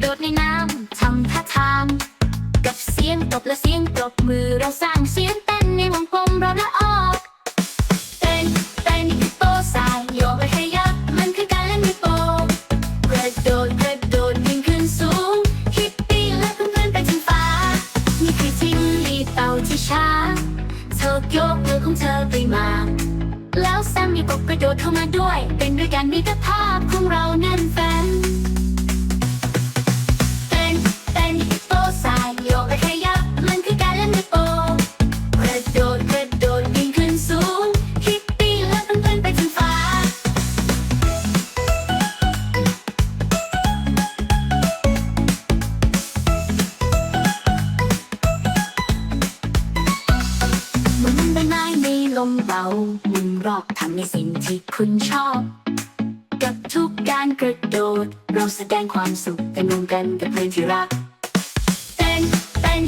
โดดในน้ำทำท่าทางกับเสียงตบและเสียงปรบมือเราสร้างเสียงเต้นในวงกลมเราละออก เต้นเต้นฮิปโปสายโยกและขยับมันคือการเล่นฮิปโปกระโดดกระโดดวิ่งขึ้นสูงฮิปปี้และเพื่อนๆไปถึงฟ้านี่คือทิงลีเต่าที่ช้าเธอยกมือของเธอไปมา แล้วแซมมีปกกระโดดเข้ามาด้วย เป็นด้วยกันมิตรภาพของเรา มุนรอบทำในสิ่งที่คุณชอบ กับทุกการกระโดด เราแสดงความสุขกันรวมกันกับเพื่อนที่รัก เต้นเต้น